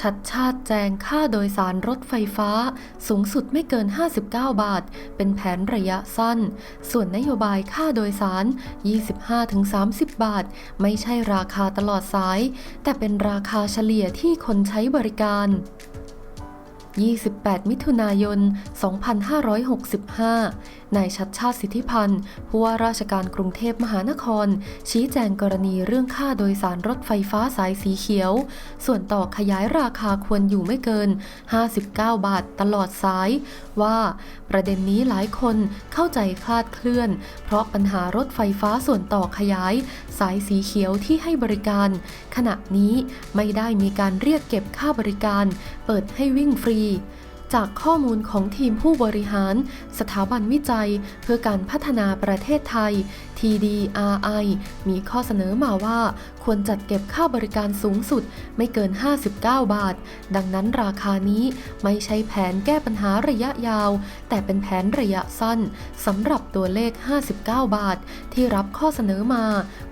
ชัดชาติแจงค่าโดยสารรถไฟฟ้า สูงสุดไม่เกิน 59 บาท เป็นแผนระยะสั้น ส่วนนโยบายค่าโดยสาร 25-30 บาท ไม่ใช่ราคาตลอดสาย แต่เป็นราคาเฉลี่ยที่คนใช้บริการ 28 มิถุนายน 2565 นายชัดชาติสิทธิพันธ์ ผู้ว่าราชการกรุงเทพมหานคร ชี้แจงกรณีเรื่องค่าโดยสารรถไฟฟ้าสายสีเขียว ส่วนต่อขยายราคาควรอยู่ไม่เกิน 59 บาทตลอดสาย ว่าประเด็นนี้หลายคนเข้าใจคลาดเคลื่อน เพราะปัญหารถไฟฟ้าส่วนต่อขยาย สายสีเขียวที่ให้บริการ ขณะนี้ไม่ได้มีการเรียกเก็บค่าบริการ เปิดให้วิ่งฟรีจากข้อมูลของทีมผู้บริหาร สถาบันวิจัย เพื่อการพัฒนาประเทศไทย TDRI มีข้อเสนอมาว่า ควรจัดเก็บค่าบริการสูงสุดไม่เกิน 59 บาท ดังนั้นราคานี้ไม่ใช่แผนแก้ปัญหาระยะยาว แต่เป็นแผนระยะสั้นสำหรับตัวเลข 59 บาท ที่รับข้อเสนอมา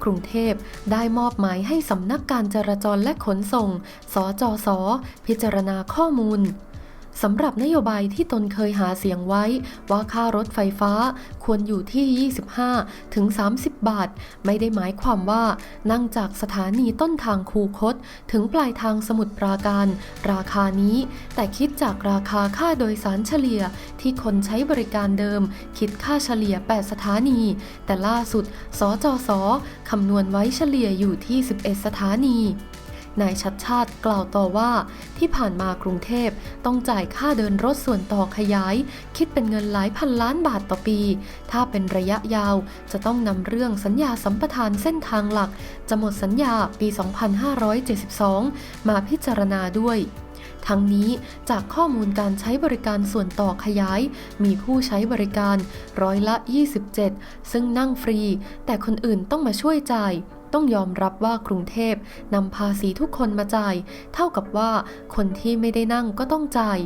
กรุงเทพได้มอบหมายให้สำนักการจราจรและขนส่ง สจส พิจารณาข้อมูล สำหรับนโยบายที่ตนเคยหาเสียงไว้ ว่าค่ารถไฟฟ้าควรอยู่ที่ 25 ถึง 30 บาท ไม่ได้หมายความว่า นั่งจากสถานีต้นทางคูคต ถึงปลายทางสมุทรปราการ ราคานี้ แต่คิดจากราคาค่าโดยสารเฉลี่ยที่คนใช้บริการเดิม คิดค่าเฉลี่ย 8 สถานี แต่ล่าสุด สจสคำนวณไว้เฉลี่ยอยู่ที่ 11 สถานี นายชัดชาติกล่าวต่อว่าที่ผ่านมากรุงเทพต้องจ่ายค่าเดินรถส่วนต่อขยาย คิดเป็นเงินหลายพันล้านบาทต่อปี ถ้าเป็นระยะยาวจะต้องนำเรื่องสัญญาสัมปทานเส้นทางหลัก จะหมดสัญญาปี 2572 มาพิจารณาด้วยทั้งนี้จากข้อมูลการใช้บริการส่วนต่อขยาย มีผู้ใช้บริการร้อยละ 27 ซึ่งนั่งฟรี แต่คนอื่นต้องมาช่วยจ่าย ต้องยอมรับว่ากรุงเทพนำภาษีทุกคนมาจ่าย เท่ากับว่าคนที่ไม่ได้นั่งก็ต้องจ่าย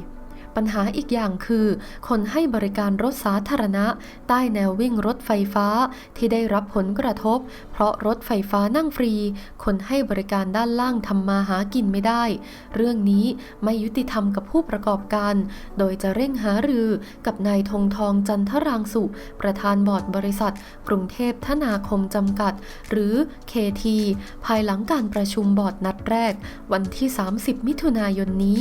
ปัญหาอีกอย่างคือ คนให้บริการรถสาธารณะ ใต้แนววิ่งรถไฟฟ้าที่ได้รับผลกระทบ เพราะรถไฟฟ้านั่งฟรี คนให้บริการด้านล่างทำมาหากินไม่ได้ เรื่องนี้ไม่ยุติธรรมกับผู้ประกอบการ โดยจะเร่งหารือกับนายธงทองจันทรางสุ ประธานบอร์ดบริษัท กรุงเทพธนาคมจำกัด หรือ KT ภายหลังการประชุมบอร์ดนัดแรก วันที่ 30 มิถุนายนนี้